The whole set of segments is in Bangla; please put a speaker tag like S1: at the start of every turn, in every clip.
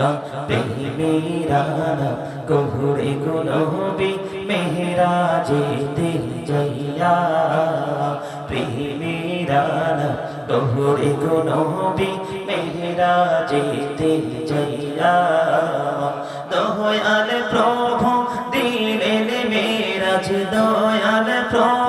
S1: আল্লাহ প্রেমেরানা গহুরে গুনবি মেহরাজেতে যাইয়া প্রেমেরানা গহুরে গুনবি মেহরাজেতে যাইয়া দয়াল প্রভু, দিলেন মেরাজ, দয়াল প্রভু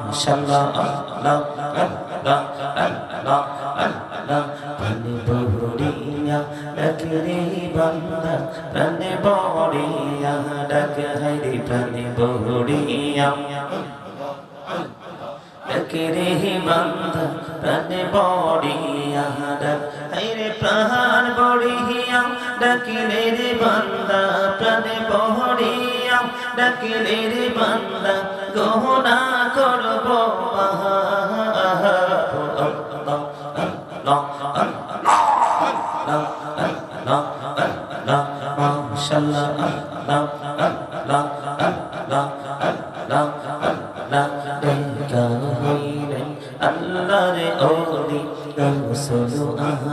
S1: মাশাআল্লাহ আল্লাহ আল্লাহ আল্লাহ আল্লাহ প্রাণে বড়িয়া ডাকরে বান্দা প্রাণে বড়িয়া ডাক হাইরে প্রাণে বড়িয়া বান্দা প্রাণে ডাকিলে রে বান্দা গহনা করব আহা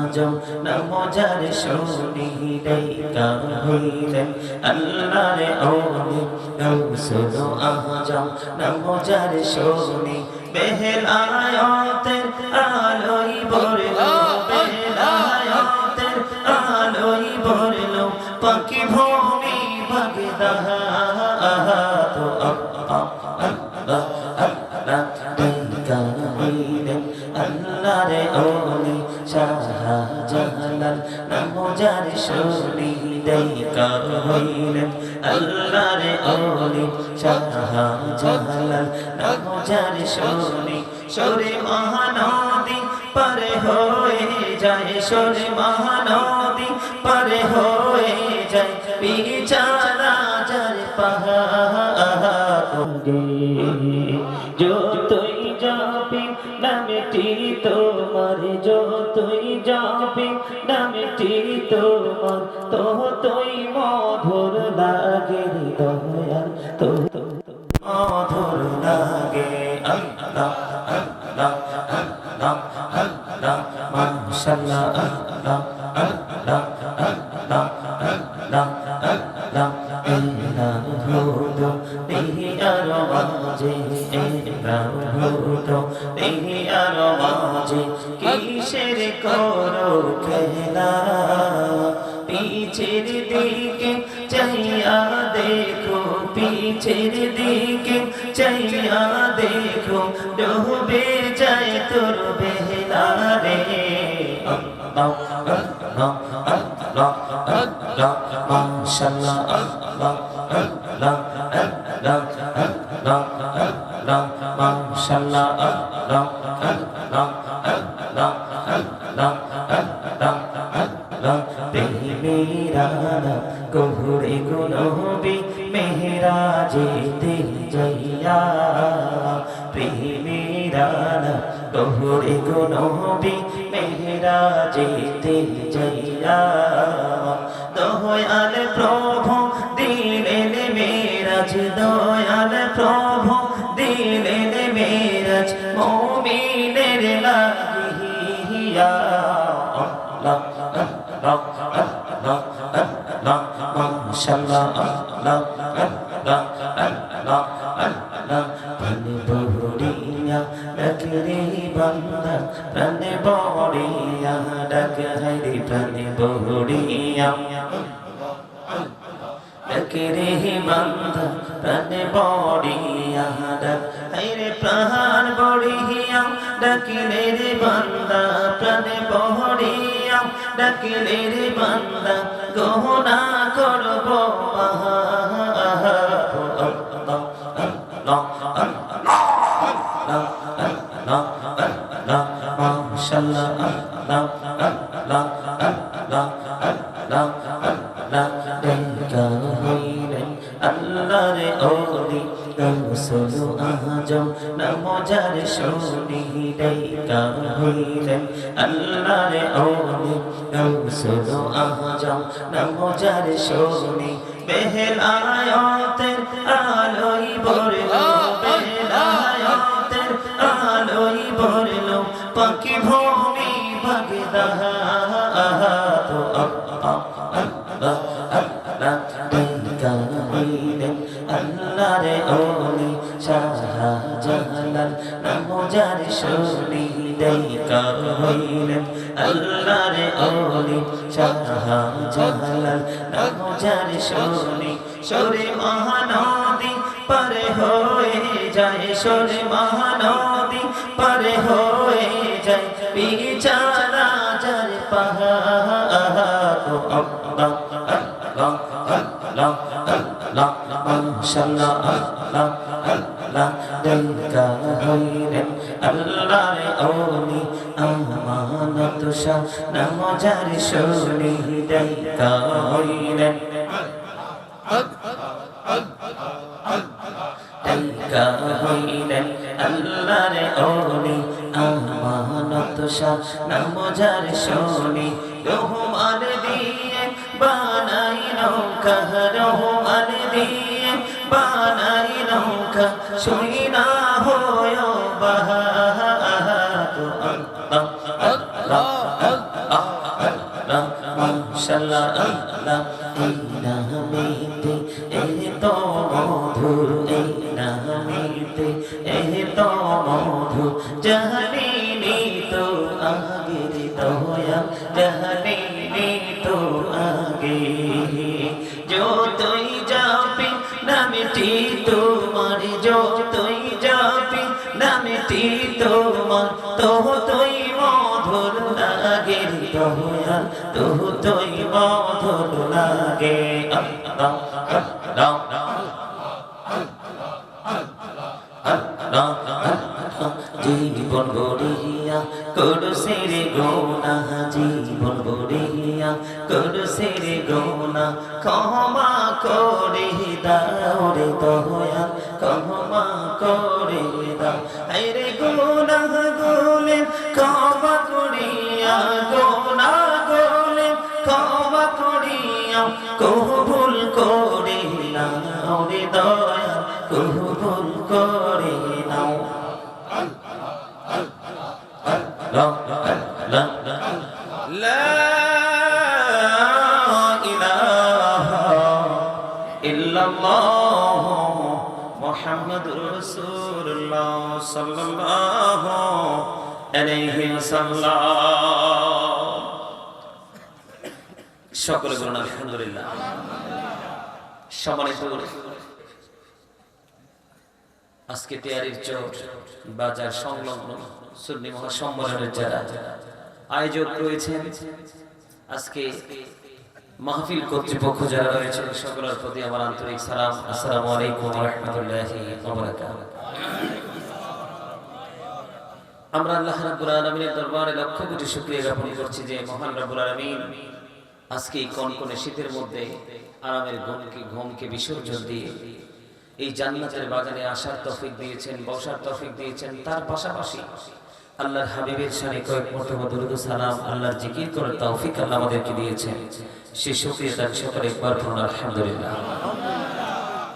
S1: আজম নমজার শুনি দেখা হইলেন আল্লাহর ওলি গৌসল আজম নমজার শুনি। বেহলায়তের আলোই বরলো বেহলায়তের আলোই বরলো পাখি ভূমি বাগদাহ তো আল্লাহ আল্লাহ আল্লাহ দেখা হইলেন আল্লাহরে ওলি শাহজালাল নামজার শুনি সরে মহানদী পারে হয়ে যায় সরে মহানদী পারে হয়ে যায় যাবে তো মধুর লাগে আল্লাহ আল্লাহ আল্লাহ আল্লাহ মাশাআল্লাহ আল্লাহ আল্লাহ আল্লাহ আল্লাহ দিকে চাইয়া দেখো পিছের দিকে চাইয়া দেখো ডুবে যায় তোর বেহলা রে আল্লাহ আল্লাহ আল্লাহ আল্লাহ মাশাআল্লাহ আল্লাহ আল্লাহ আল্লাহ আল্লাহ আল্লাহ মাশাআল্লাহ আল্লাহ গহুরে গুনবি মেহরাজেতে যাইয়া প্রেমেরানা গহুরে গুনবি মেহরাজেতে যাইয়া দয়াল প্রভু দিলেন মেরাজ দয়াল প্রভু দিলেন মেরাজ মমিনের লাগিয়া। আল্লাহ আল্লাহ মাশাআল্লাহ আল্লাহ আল্লাহ আল্লাহ আল্লাহ প্রাণে বড়িয়া ডাকরে বান্দা, প্রাণে বড়িয়া ডাক হাইরে প্রাণে বড়িয়া ডাকরে বান্দা, প্রাণে বড়িয়া ডাক হাইরে প্রাণ বড়িয়া ডাকিলে রে বান্দা, প্রাণে বড়িয়া ডাকিলে রে বান্দা, গহনা করব আল্লাহ রে আল্লাহ গৌসল আজম নমজার শুনি দেখা আল্লাহর ওলি গৌসল আজম নমজার শুনি। বেহলায়তের ওলি শাহজালাল নাম যার শুনি দেখা হইলেন আল্লাহরে ওলি শাহজালাল নাম যার শুনি, সরে মহানদী পারে হয়ে যায়, সরে মহানদী পারে হয়ে যায়। বিছানা যার পাহাড়, আল্লাহ আল্লাহ আল্লাহ আল্লাহ মাশাআল্লাহ আল্লাহ আল্লাহ। দেখা হইলেন আল্লাহর ওলি আমানত শাহ নাম যার শুনি দেখা হইলেন দেখা হইলেন আল্লাহর ওলি আমানত শাহ নাম যার শুনি। রহমান দিয়ে বানাই নৌকা, রহমান দিয়ে বানাই নৌকা শুই না হয় বাহা আল্লাহ আল্লাহ এই নামেতে এই তো মধুর এই নামেতে এই তো মধু জাহানি তো আগে তো আগে লাগে আল্লাহ আল্লাহ জীবন বড়িয়া করছে রে গোনা জীবন বড়িয়া করছে রে গোনা ক্ষমা করে দাও রে দয়া ক্ষমা করে দাও রে গোনা গোলে ক্ষমা করিয়া কবুল করে নাও রে দয়া কবুল করে নাও لا لا لا إله إلا الله محمد رسول الله صلى الله عليه وسلم সকলে বলুন, আলহামদুলিল্লাহ। সম্মানিত আজকে তেয়ারির চোট, বাজার সংলগ্ন সুন্নি মহাসম্মেলনের যারা আয়োজক রয়েছেন, আজকে মাহফিল কর্তৃপক্ষ যারা রয়েছেন, সকলের প্রতি আমার আন্তরিক সালাম, আসসালামু আলাইকুম রহমতুল্লাহি আমরা আল্লাহ রাব্বুল আলামিনের দরবারে লক্ষ কোটি শুকরিয়া জ্ঞাপন করছি যে মহান রাব্বুল আলামিন আজকে এই কনকনে শীতের মধ্যে আরামের ঘুমকে ঘুমকে বিসর্জন দিয়ে এই জান্নাতের বাগানে আসার তৌফিক দিয়েছেন, বসার তৌফিক দিয়েছেন। তার পাশাপাশি আল্লাহর হাবিবের শানে কয়েক মর্তবা দরুদ সালাম, আল্লাহর জিকির করার তৌফিক আল্লাহ আমাদেরকে দিয়েছেন। সে শুকরিয়া তার সকলে একবার পড়ুন, আলহামদুলিল্লাহ।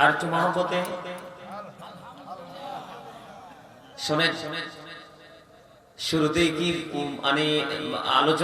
S1: আর একটু মহব্বতে শোনেন, শুরুতেই কি আলোচনা